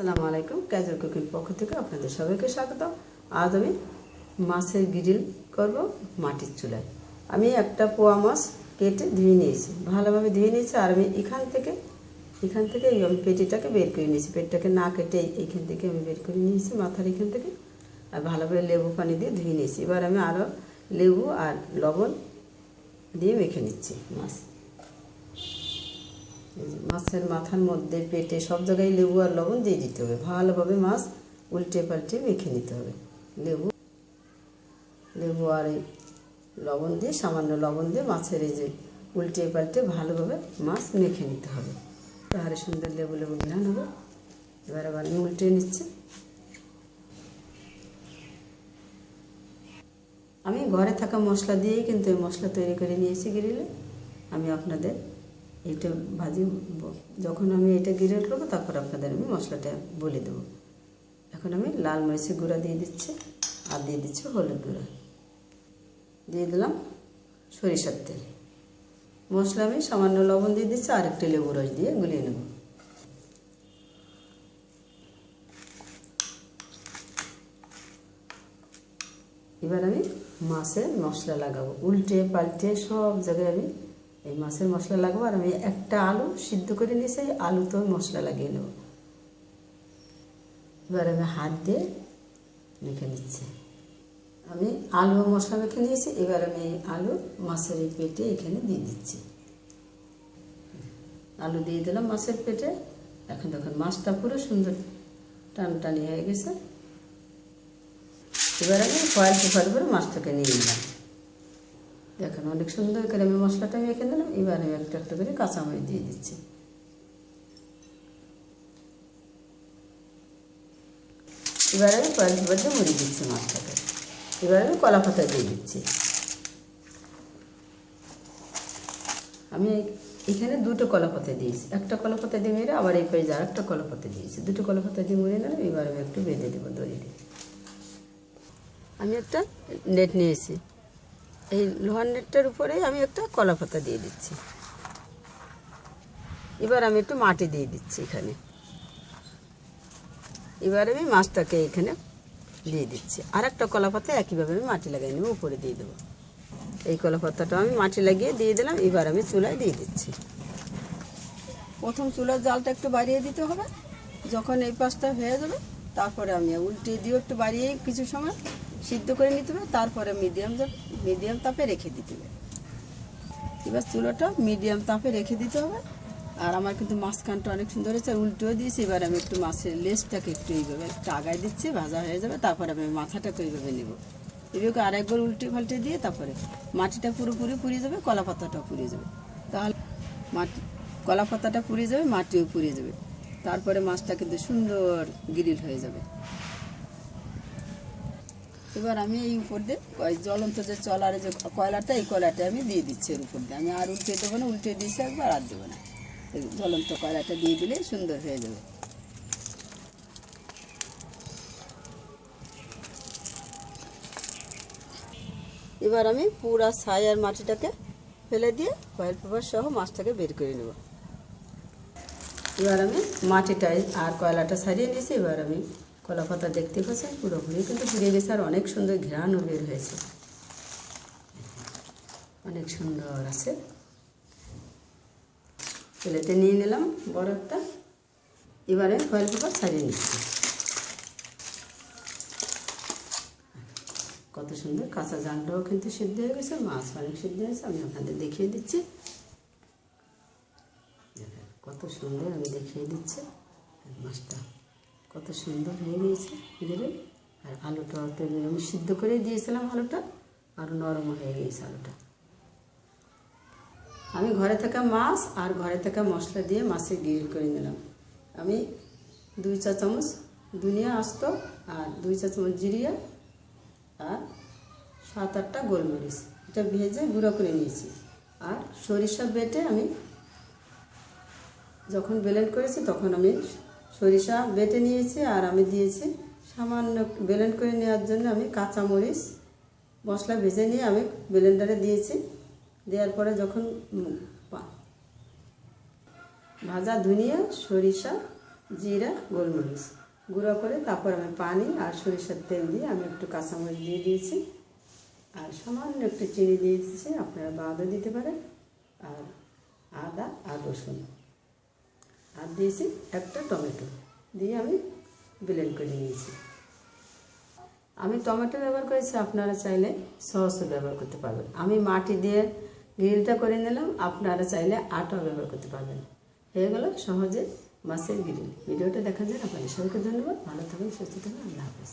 আসসালামু আলাইকুম casual cooking পক্ষ থেকে আপনাদের সবাইকে স্বাগত আজ আমি মাছের গ্রিল করব মাটির চুলায়। আমি একটা পোয়া মাছ কেটে ধুয়ে নিয়েছি, ভালোভাবে ধুয়ে নিয়েছি, আর আমি এখান থেকে এখান থেকে আমি পেটিটাকে বের করে নিয়েছি। পেটটাকে না কেটে এইখান থেকে আমি বের করে নিয়েছি, মাথার এখান থেকে, আর ভালোভাবে লেবু পানি দিয়ে ধুয়ে নিয়েছি। এবার আমি আরও লেবু আর লবণ দিয়ে মেখে নিচ্ছি মাছ। মাছের মাথার মধ্যে পেটে সব জায়গায় লেবু আর লবণ দিয়ে দিতে হবে। ভালোভাবে মাছ উল্টে পাল্টে মেখে নিতে হবে। লেবু লেবু আর এই লবণ দিয়ে, সামান্য লবণ দিয়ে মাছের এই যে উল্টে পাল্টে ভালোভাবে মাছ মেখে নিতে হবে। তাহলে সুন্দর লেবু লেবু ঘ্রাণ হবে। এবার আবার আমি উল্টে নিচ্ছি। আমি ঘরে থাকা মশলা দিয়েই কিন্তু এই মশলা তৈরি করে নিয়েছি গ্রিলে। আমি আপনাদের এটা ভাজি যখন আমি এটা গ্রিল করব তারপর আপনাদের আমি মশলাটা বলে দেবো। এখন আমি লাল মরিচের গুঁড়া দিয়ে দিচ্ছি, আর দিয়ে দিচ্ছি হলুদ গুঁড়া। দিয়ে দিলাম সরিষার তেল। মশলা আমি সামান্য লবণ দিয়ে দিচ্ছি, আর একটু লেবু রস দিয়ে গুলিয়ে নেব। এবার আমি মাছের মশলা লাগাবো। উল্টে পাল্টে সব জায়গায় আমি এই মাছের মশলা লাগাবো আর আমি একটা আলু সিদ্ধ করে নিয়েছি, এই আলুতেও মশলা লাগিয়ে নেব। এবার আমি হাত দিয়ে মেখে নিচ্ছি। আমি আলু মশলা মেখে নিয়েছি, এবার আমি এই আলু মাছের এই পেটে এখানে দিয়ে দিচ্ছি। আলু দিয়ে দিলাম মাছের পেটে, এখন দেখুন মাছটা পুরো সুন্দর টান টানি হয়ে গেছে। এবার আমি ফয়েল পেপার করে মাছটাকে নিয়ে নিলাম। দেখেন, অনেক সুন্দর করে আমি মশলাটা মেখে দিলাম, এবার আমি একটা একটা করে কাঁচামরিচ দিয়ে দিচ্ছি। এবার আমি পেপার দিয়ে মুড়ি দিচ্ছি মাছটাকে এবার আমি কলা পাতা দিয়ে দিচ্ছি। আমি এখানে দুটো কলা পাতা দিয়েছি। একটা কলা পাতা দিয়ে মেরে আবার এই পেজে আর একটা কলা পাতা দিয়েছি। দুটো কলা পাতা দিয়ে মুড়ে নিলাম, এবার আমি একটু বেঁধে দেবো দড়ি দিয়ে। আমি একটা নেট নিয়েছি। এই লোহার নেটটার উপরে আমি একটা কলা পাতা দিয়ে দিচ্ছি। এবার আমি একটু মাটি দিয়ে দিচ্ছি এখানে। এবার আমি মাছটাকে এখানে দিয়ে দিচ্ছি। আর একটা কলা পাতা একইভাবে আমি মাটি লাগাই নেব, উপরে দিয়ে দেবো। এই কলা পাতাটা আমি মাটি লাগিয়ে দিয়ে দিলাম, এবার আমি চুলায় দিয়ে দিচ্ছি। প্রথম চুলার জালটা একটু বাড়িয়ে দিতে হবে। যখন এই পাশটা হয়ে যাবে, তারপরে আমি উল্টে দিয়ে একটু বাড়িয়ে কিছু সময় সিদ্ধ করে নিতে হবে, তারপরে মিডিয়াম মিডিয়াম তাপে রেখে দিতে হবে। এবার চুলোটা মিডিয়াম তাপে রেখে দিতে হবে। আর আমার কিন্তু মাঝখানটা অনেক সুন্দর হয়েছে, আর উল্টেও দিয়েছি। এবার আমি একটু মাছের লেজটাকে একটু এইভাবে একটু আগায় দিচ্ছি, ভাজা হয়ে যাবে। তারপরে আমি মাথাটাকে এইভাবে নেব। এভাবে আরেকবার উল্টে পাল্টে দিয়ে তারপরে মাটিটা পুরোপুরি পুড়িয়ে যাবে কলা পাতাটাও পুড়িয়ে যাবে। তাহলে মাটি কলা পাতাটা পুড়িয়ে যাবে, মাটিও পুড়িয়ে যাবে। তারপরে মাছটা কিন্তু সুন্দর গ্রিল হয়ে যাবে। এবার আমি এই উপর দিয়ে জ্বলন্ত যে চলার যে কয়লাটা এই কয়লাটা আমি দিয়ে দিচ্ছি এর উপর দিয়ে। আমি আর উল্টে দেবো না, উল্টে দিয়েছি একবার আর দেবো না। জ্বলন্ত কয়লাটা দিয়ে দিলে সুন্দর হয়ে যাবে। এবার আমি পুরা ছাই আর মাটিটাকে ফেলে দিয়ে কয়েল পেপার সহ মাছটাকে বের করে নেব। এবার আমি মাটিটাই আর কয়লাটা ছাড়িয়ে নিয়েছি এবার আমি কলা পাতা দেখতে পাচ্ছেন পুরোপুরি কিন্তু পুড়িয়ে গেছে আর অনেক সুন্দর ঘ্রাণও বের হয়েছে। অনেক সুন্দর আছে। প্লেটে নিয়ে নিলাম বড় একটা। এবারে ফয়েল পেপার ছাড়িয়ে নিচ্ছি। কত সুন্দর কাঁচা জানটাও কিন্তু সিদ্ধ হয়ে গেছে, মাছ অনেক সিদ্ধ হয়েছে, আমি আপনাদের দেখিয়ে দিচ্ছি। কত সুন্দর আমি দেখিয়ে দিচ্ছি। মাছটা কত সুন্দর হয়ে গিয়েছে গেলে আর আলুটা তো আমি সিদ্ধ করে দিয়েছিলাম আলুটা, আর নরম হয়ে গিয়েছে আলুটা। আমি ঘরে থাকা মাছ আর ঘরে থাকা মশলা দিয়ে মাছের গ্রিল করে নিলাম। আমি দুই চা চামচ দুনিয়া আস্ত আর দুই চা চামচ জিরিয়া আর সাত আটটা গোলমরিচ। এটা ভেজে গুঁড়ো করে নিয়েছি। আর সরিষা বেটে আমি যখন ব্লেন্ড করেছি তখন আমি সরিষা বেটে নিয়েছি আর আমি দিয়েছি সামান্য ব্লেন্ড করে নেওয়ার জন্য আমি কাঁচামরিচ মশলা ভেজে নিয়ে আমি ব্লেন্ডারে দিয়েছি। দেওয়ার পরে যখন ভাজা ধনিয়া, সরিষা, জিরা, গোলমরিচ গুঁড়ো করে তারপর আমি পানি আর সরিষার তেল দিয়ে আমি একটু কাঁচামরিচ দিয়ে দিয়েছি। আর সামান্য একটু চিনি দিয়ে দিয়েছি, আপনারা বাদও দিতে পারেন। আর আদা আর রসুন। আর দিয়েছি, একটা টমেটো দিয়ে আমি ব্লেন্ড করে নিয়েছি। আমি টমেটো ব্যবহার করেছি, আপনারা চাইলে সসও ব্যবহার করতে পারবেন। আমি মাটি দিয়ে গ্রিলটা করে নিলাম, আপনারা চাইলে আটাও ব্যবহার করতে পারবেন। হয়ে গেল সহজে মাছের গ্রিল। ভিডিওটা দেখার জন্য আপনাদের সবাইকে ধন্যবাদ। ভালো থাকুন, সুস্থ থাকুন, আল্লাহ হাফিজ।